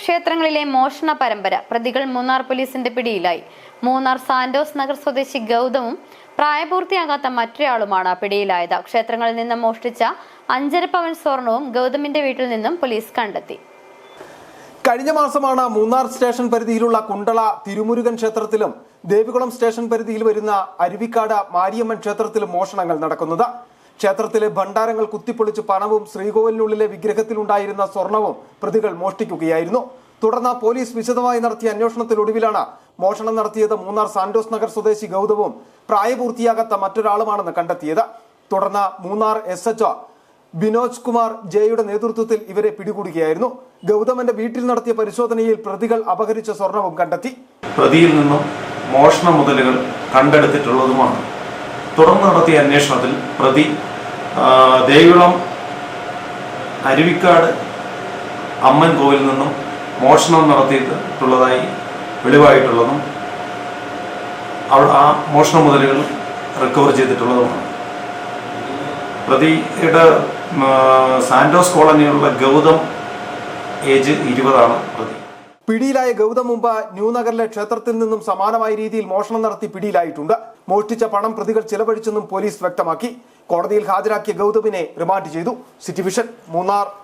ക്ഷേത്രങ്ങളിലെ മോഷണ പരമ്പര പ്രതികൾ മൂന്നാർ പോലീസിന്റെ പിടിയിലായി. മൂന്നാർ സാന്റോസ് നഗർ സ്വദേശി ഗൗതമും പ്രായപൂർത്തിയാകാത്ത മറ്റൊരാളുമാണ് പിടിയിലായത്. ക്ഷേത്രങ്ങളിൽ നിന്ന് മോഷ്ടിച്ച അഞ്ചര പവൻ സ്വർണവും ഗൗതമിന്റെ വീട്ടിൽ നിന്നും പോലീസ് കണ്ടെത്തി. കഴിഞ്ഞ മാസമാണ് മൂന്നാർ സ്റ്റേഷൻ പരിധിയിലുള്ള കുണ്ടള തിരുമുരുകൻ ക്ഷേത്രത്തിലും ദേവികുളം സ്റ്റേഷൻ പരിധിയിൽ വരുന്ന അരുവിക്കാട് മാരിയമ്മൻ ക്ഷേത്രത്തിലും മോഷണങ്ങൾ നടക്കുന്നത്. ക്ഷേത്രത്തിലെ ഭണ്ഡാരങ്ങൾ കുത്തിപ്പൊളിച്ച് പണവും ശ്രീകോവിലിനുള്ളിലെ വിഗ്രഹത്തിലുണ്ടായിരുന്ന സ്വർണവും പ്രതികൾ മോഷ്ടിക്കുകയായിരുന്നു. തുടർന്ന് പോലീസ് വിശദമായി നടത്തിയ അന്വേഷണത്തിനൊടുവിലാണ് മോഷണം നടത്തിയത് മൂന്നാർ സാന്റോസ് നഗർ സ്വദേശി ഗൗതവും പ്രായപൂർത്തിയാകാത്ത മറ്റൊരാളുമാണെന്ന് കണ്ടെത്തിയത്. തുടർന്ന് മൂന്നാർ എസ് എച്ച് ബിനോജ് കുമാർ ജെയുടെ നേതൃത്വത്തിൽ ഇവരെ പിടികൂടുകയായിരുന്നു. ഗൗതമന്റെ വീട്ടിൽ നടത്തിയ പരിശോധനയിൽ പ്രതികൾ അപഹരിച്ച സ്വർണവും കണ്ടെത്തി. പ്രതിയിൽ നിന്നും മോഷണ മുതലുകൾ കണ്ടെടുത്തിട്ടുള്ളതുമാണ്. തുടർന്ന് നടത്തിയ അന്വേഷണത്തിൽ പ്രതി ദേവികുളം അരുവിക്കാട് അമ്മൻ കോവിൽ നിന്നും മോഷണം നടത്തിയിട്ടുള്ളതായി വെളിവായിട്ടുള്ളതും അവിടെ ആ മോഷണ മുതലുകൾ റിക്കവർ ചെയ്തിട്ടുള്ളതുമാണ്. പ്രതിയുടെ സാന്റോസ് കോളനിയിലുള്ള ഗൗതം ഏജ് ഇരുപതാണ് പ്രതി. പിടിയിലായ ഗൗതം മുമ്പ് ന്യൂനഗറിലെ ക്ഷേത്രത്തിൽ നിന്നും സമാനമായ രീതിയിൽ മോഷണം നടത്തി പിടിയിലായിട്ടുണ്ട്. മോഷ്ടിച്ച പണം പ്രതികൾ ചിലവഴിച്ചെന്നും പോലീസ് വ്യക്തമാക്കി. കോടതിയിൽ ഹാജരാക്കിയ ഗൗതമിനെ റിമാൻഡ് ചെയ്തു. City vision Munnar.